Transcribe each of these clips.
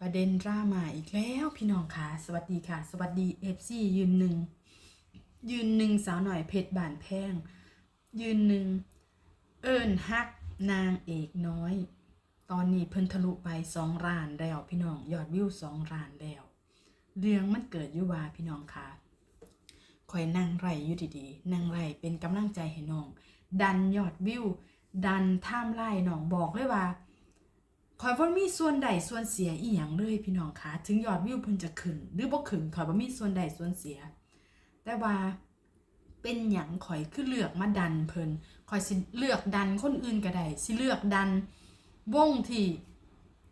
ประเด็นดราม่าอีกแล้วพี่น้องค่ะ สวัสดีค่ะ สวัสดีเอฟซียืนหนึ่งยืนหนึ่งสาวหน่อยเพชรบานแพง ยืนหนึ่งเอิญฮักนางเอกน้อย ตอนนี้เพิ่นทะลุไปสองล้านแล้วพี่น้องยอดวิวสองล้านแล้วเรื่องมันเกิดยู่ว่าพี่น้องค่ะคอยนั่งไรอยู่ดีๆนั่งไรเป็นกำลังใจให้น้อง ดันยอดวิวดันท่ามไล่น้องบอกเลยว่า คอยว่ามีส่วนใดส่วนเสียอีหยังเลยพี่น้องคะถึงยอดวิวเพิ่นจะขึ้น หรือบ่ขึ้นคอยว่ามีส่วนใดส่วนเสีย แต่ว่าเป็นหยังข่อยคือเลือกมาดันเพิ่นข่อยสิเลือกดันคนอื่นก็ได้สิเลือกดันวงที่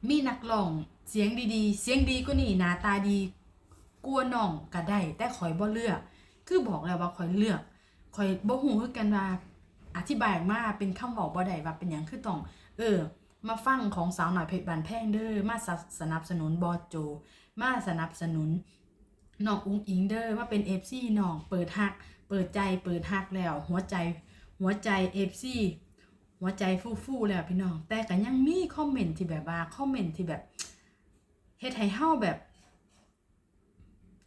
มีนักร้องเสียงดีๆ เสียงดีกว่านี่หน้าตาดีกลัวน้องก็ได้แต่ข่อยบ่เลือก คือบอกแล้วว่าข่อยเลือกข่อยบ่ฮู้คือกันว่าอธิบายออกมาเป็นคำเว้าบ่ได้ว่าเป็นหยังคือต้องเออ มาฟังของสาวหน่อยเพชรบานแพงเด้อมาสนับสนับสนุนบอสโจ มาสนับสนุนน้องอุ้งอิงเด้อมาเป็นเอฟซีน้องเปิดฮัก เปิดใจเปิดฮักแล้ว หัวใจหัวใจเอฟซีหัวใจฟู่ฟู่แล้วพี่น้อง แต่ก็ยังมีคอมเมนต์ที่แบบว่าคอมเมนต์ที่แบบเฮ็ดให้เฮาแบบ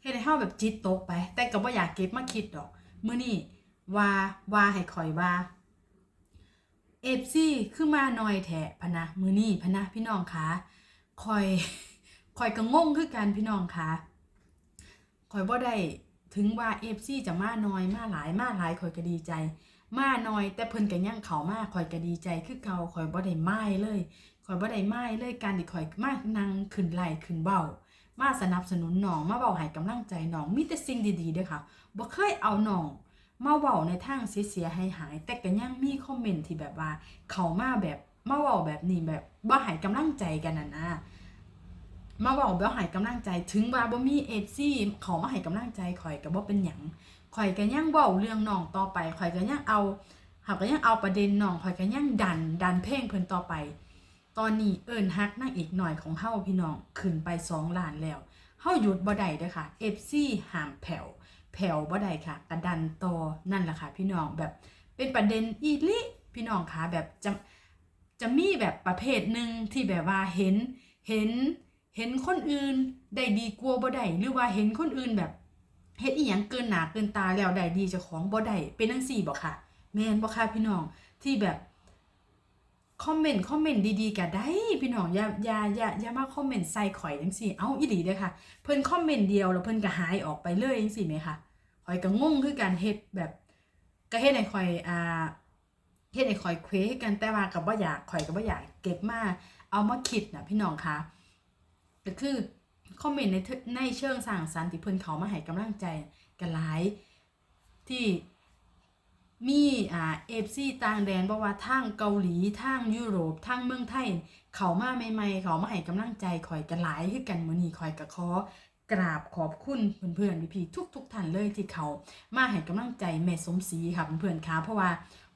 เฮ็ดให้เฮาแบบจิตตกไป แต่ก็บ่อยากเก็บมาคิดดอกมื้อนี้ว่าว่าให้คอยว่า เอฟซีคือมาหน่อยแถะพนะมือนี่พนะพี่น้องคะคอยคอยก็งงคือกันพี่น้องคะคอยบ่ได้ถึงว่าเอฟซีจะมาหน้อยมาหลายมาหลายคอยก็ดีใจ มาหน้อย แต่เพิ่นก็ยังเขามาคอยก็ดีใจคือเก่าคอยบ่ได้ไม้เลยคอยบ่ได้ไม้เลยการที่คอยมากนั่งขึ้นไหลขึ้นเบามาสนับสนุนน้องมาเบาให้กำลังใจน้องมีแต่สิ่งดีๆเด้อค่ะบ่เคยเอาน้อง มาเว้าในทางเสียๆให้หายแต่ก็ยังมีคอมเมนต์ที่แบบว่า เขามาแบบมาเว้าแบบนี้แบบบ่ให้กำลังใจกันน่ะนะมาเว้าบ่ให้กำลังใจถึงว่าบ่มี FC เขามาให้กำลังใจข่อยก็บ่เป็นหยังข่อยก็ยังเว้าเรื่องน้องต่อไปข่อยก็ยังเอาเขาก็ยังเอาประเด็นน้องข่อยก็ยังดันดันเพลงเพิ่นต่อไป ตอนนี้เอิ้นฮักนางเอกหน่อยของเฮาพี่น้องขึ้นไป2ล้านแล้วเฮาหยุดบ่ได้เด้อค่ะ FC ห้ามแผ่ว แผ่วบ่ได้ค่ะกระดันตอนั่นแหละค่ะพี่น้องแบบเป็นประเด็นอีลิพี่น้องคะแบบจะจะมีแบบประเภทหนึ่งที่แบบว่าเห็นเห็นเห็นคนอื่นได้ดีกว่าบ่ได้หรือว่าเห็นคนอื่นแบบเฮ็ดอีหยังเกินหนาเกินตาแล้วได้ดีเจ้าของบ่ได้เป็นจังซี่บ่ค่ะ แม่นบ่ค่ะพี่น้องที่แบบคอมเมนต์คอมเมนต์ดีๆก็ได้พี่น้องอย่าอย่าอย่าอย่ามาคอมเมนต์ใส่ข่อยจังซี่เอ้าอีหลีเด้อค่ะ เพิ่นคอมเมนต์เดียวแล้วเพิ่นก็หายออกไปเลยจังซี่ไหมค่ะ ข่อยก็งงคือการเฮ็ดแบบก็เฮ็ดให้ข่อยอ่าเฮ็ดให้ข่อยเควให้กันแต่ว่าก็บ่อยากข่อยก็บ่อยากเก็บมาเอามาคิดน่ะพี่น้องคะก็คือคอมเมนต์ในในเชิงสร้างสรรค์ที่เพิ่นเขามาให้กำลังใจกันหลายที่มีอ่า FC ต่างแดนบ่ว่าทางเกาหลีทางยุโรปทางเมืองไทย เขามาใหม่ๆ เขามาให้กำลังใจข่อยกันหลายคือกันมื้อนี้ข่อยก็ขอ กราบขอบคุณเพื่อนๆพี่ๆทุกๆท่านเลยที่เขา มาให้กำลังใจแม่สมศรีค่ะเพื่อนๆคะเพราะว่า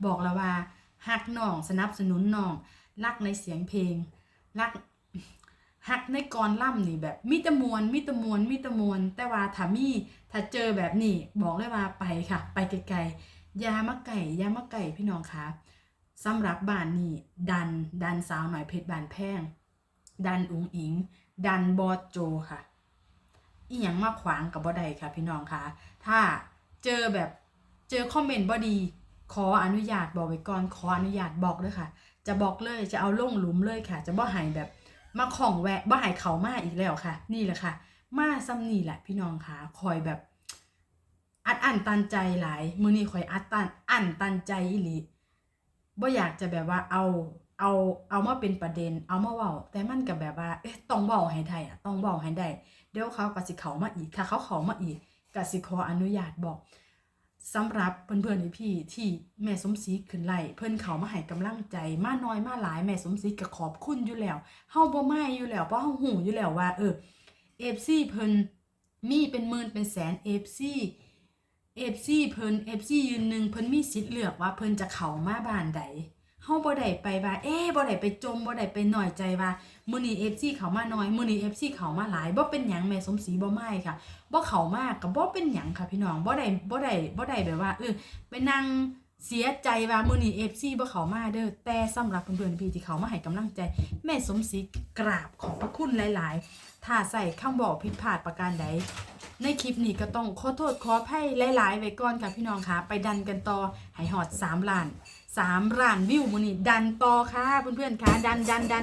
บอกแล้วว่าฮักน้องสนับสนุนน้องรักในเสียงเพลงรักฮักในกรล่ำนี่แบบมีแตะมวนมีแตะมวนมีแตะมวนแต่ว่าถ้ามีถ้าเจอแบบนี้บอกเลยว่าไปค่ะ ไปไกลๆยามาไก่ยามาไก่พี่น้องคะสำหรับบ้านนี่ดันดันสาวหน่อยเพชรบานแพงดันอุงอิง ดันบอสโจค่ะ อีหยังมาขวางกับบ่ได้ค่ะพี่น้องค่ะ ถ้าเจอแบบเจอคอมเมนต์บ่ดี ขออนุญาตบอกไว้ก่อนขออนุญาตบอกเลยค่ะ จะบอกเลยจะเอาลงหลุมเลยค่ะ จะบ่ให้แบบมาของแวะบ่ให้เขามาอีกแล้วค่ะ นี่แหละค่ะ มาซ้ำนี่แหละพี่น้องค่ะคอยแบบ อัดอั้นตันใจหลาย มื้อนี้คอยอัดตันอั้นตันใจอีหลีบ่อยากจะแบบว่าเอา เอาเอามาเป็นประเด็น เอามาเว้าแต่มันก็แบบว่าเอ๊ะต้องเว้าให้ได้อะต้องเว้าให้ได้เดี๋ยวเขาก็สิเขามาอีกถ้าเขาเขามาอีกก็สิขออนุญาตบอกสำหรับเพื่อนๆพี่ที่แม่สมศรีขึ้นไล่เพิ่อนเขามาให้กำลังใจมาน้อยมาหลายแม่สมศรีก็ขอบคุณอยู่แล้วเฮาบ่ไม่อยู่แล้วเพราะเฮาหูอยู่แล้วว่า เออ FC เพิ่นมีเป็นหมื่นเป็นแสน FC เอฟซีเพิ่นเอฟซียืนหนึ่งเพิ่นมีสิทธิ์เลือกว่าเพิ่นจะเข้ามาบ้านใด เฮาบ่ได้ไปว่าเอ๊บ่ได้ไปจมบ่ได้ไปหน่อยใจว่ามื้อนี้ FC เข้ามาน้อยมื้อนี้ FC เข้ามาหลายบ่เป็นหยังแม่สมศรีบ่ไม่ค่ะบ่เข้ามาก็บ่เป็นหยังค่ะพี่น้องบ่ได้บ่ได้บ่ได้แบบว่าเออไปนั่งเสียใจว่ามื้อนี้ FC บ่เข้ามาเด้อแต่สำหรับเพื่อนๆพี่ที่เขามาให้กำลังใจ แม่สมศรีกราบขอบพระคุณหลาย ๆ ถ้าใส่คำบอกผิดพลาดประการใดในคลิปนี้ก็ต้องขอโทษขออภัยหลาย ๆ ไว้ก่อนค่ะพี่น้องค่ะ ไปดันกันต่อให้หอด3ล้าน 3ล้านวิวมือนี้ดันต่อค่ะเพื่อนๆค่ะดันดันดัน